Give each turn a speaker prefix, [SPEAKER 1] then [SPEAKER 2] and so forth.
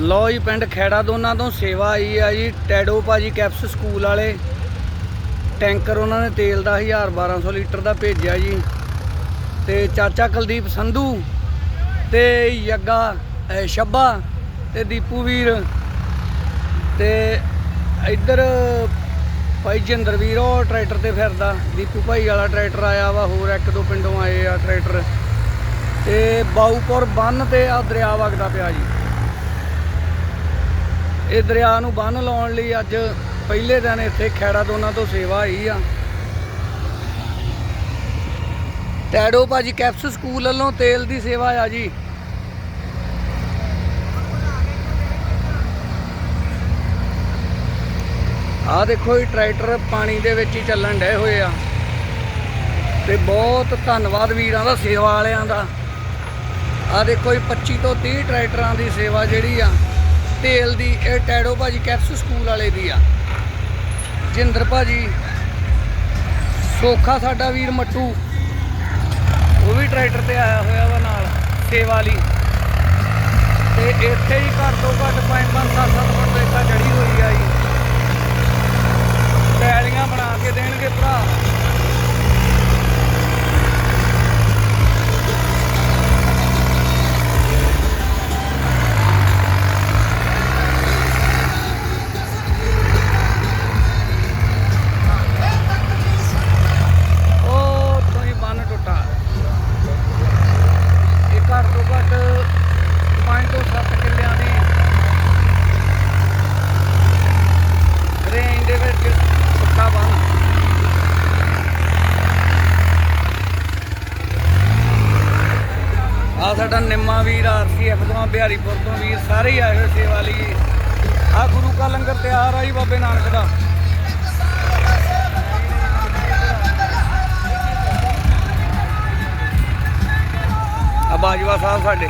[SPEAKER 1] ਲੋ ਜੀ ਪਿੰਡ ਖੈੜਾ ਦੋਨਾਂ ਤੋਂ ਸੇਵਾ ਆਈ ਆ ਜੀ, ਟੈਡੋ ਭਾਜੀ ਕੈਪਸ ਸਕੂਲ ਵਾਲੇ। ਟੈਂਕਰ ਉਹਨਾਂ ਨੇ ਤੇਲ ਦਾ 1000 1200 ਲੀਟਰ ਦਾ ਭੇਜਿਆ ਜੀ। ਤੇ ਚਾਚਾ ਕੁਲਦੀਪ ਸੰਧੂ ਤੇ ਯੱਗਾ ਅਹ ਸ਼ੱਬਾ ਤੇ ਦੀਪੂ ਵੀਰ ਤੇ ਇੱਧਰ ਭਾਈ ਜਿੰਦਰ ਵੀਰ, ਉਹ ਟਰੈਕਟਰ ਤੇ ਫਿਰਦਾ। ਦੀਪੂ ਭਾਈ ਵਾਲਾ ਟਰੈਕਟਰ ਆਇਆ ਵਾ, ਹੋਰ ਇੱਕ ਦੋ ਪਿੰਡੋਂ ਆਏ ਆ ਟਰੈਕਟਰ। ਤੇ ਬਾਊਪੁਰ ਬੰਨ ਤੇ ਆ ਦਰਿਆ ਵਗਦਾ ਪਿਆ ਜੀ। ਇਹ ਦਰਿਆ ਨੂੰ ਬੰਨ ਲਾਉਣ ਲਈ ਅੱਜ ਪਹਿਲੇ ਦਿਨ ਇੱਥੇ ਖੈੜਾ ਦੋਨਾਂ ਤੋਂ ਸੇਵਾ ਆਈ ਆ। ਟੈਡੋ ਭਾਜੀ ਕੈਪਸ ਸਕੂਲ ਵੱਲੋਂ ਤੇਲ ਦੀ ਸੇਵਾ ਆ ਜੀ। ਆਹ ਦੇਖੋ ਇਹ ਟਰੈਕਟਰ ਪਾਣੀ ਦੇ ਵਿੱਚ ਹੀ ਚੱਲਣ ਡਏ ਹੋਏ ਆ। ਤੇ ਬਹੁਤ ਧੰਨਵਾਦ ਵੀਰਾਂ ਦਾ, ਸੇਵਾ ਵਾਲਿਆਂ ਦਾ। ਆਹ ਦੇਖੋ ਇਹ 25 ਤੋਂ 30 ਟਰੈਕਟਰਾਂ ਦੀ ਸੇਵਾ ਜਿਹੜੀ ਆ। ਤੇਲ ਦੀ, ਇਹ ਟੈਡੋ ਭਾਜੀ ਕੈਪਸ ਸਕੂਲ ਵਾਲੇ ਦੀ ਆ। ਜਿੰਦਰ ਭਾਜੀ, ਸੋਖਾ ਸਾਡਾ ਵੀਰ ਮੱਟੂ। ਉਹ ਵੀ ਟਰੈਕਟਰ ਤੇ ਆਇਆ ਹੋਇਆ ਵਾ ਨਾਲ, ਸੇਵਾ ਲਈ। ਤੇ ਇੱਥੇ ਹੀ ਘੱਟ ਤੋਂ ਘੱਟ 5-5 7-7 ਫੁੱਟ ਰੇਤਾ ਚੜੀ ਹੋਈ ਆ ਜੀ ਪੈਲੀਆਂ ਬਣਾ ਕੇ ਦੇਣਗੇ ਭਰਾ ਉਹ ਉੱਥੋਂ ਹੀ ਬੰਨ ਟੁੱਟਾ ਇਹ ਘੱਟ ਤੋਂ ਘੱਟ 5 ਤੋਂ 7 ਕਿੱਲਿਆਂ ਦੀ ਰੇਂਜ ਦੇ ਵਿੱਚ ਟੁੱਟਾ ਬੰਨ ਆ ਸਾਡਾ ਨਿੰਮਾ ਵੀਰ ਆਰਸੀਐਫ ਤੋਂ ਬਿਹਾਰੀਪੁਰ ਤੋਂ ਵੀਰ, ਸਾਰੇ ਹੀ ਆਏ ਹੋਏ ਸੇਵਾ ਲਈ। ਆ ਗੁਰੂ ਕਾ ਲੰਗਰ ਤਿਆਰ ਆ ਜੀ ਬਾਬੇ ਨਾਨਕ ਦਾ। ਆ ਬਾਜਵਾ ਸਾਹਿਬ ਸਾਡੇ।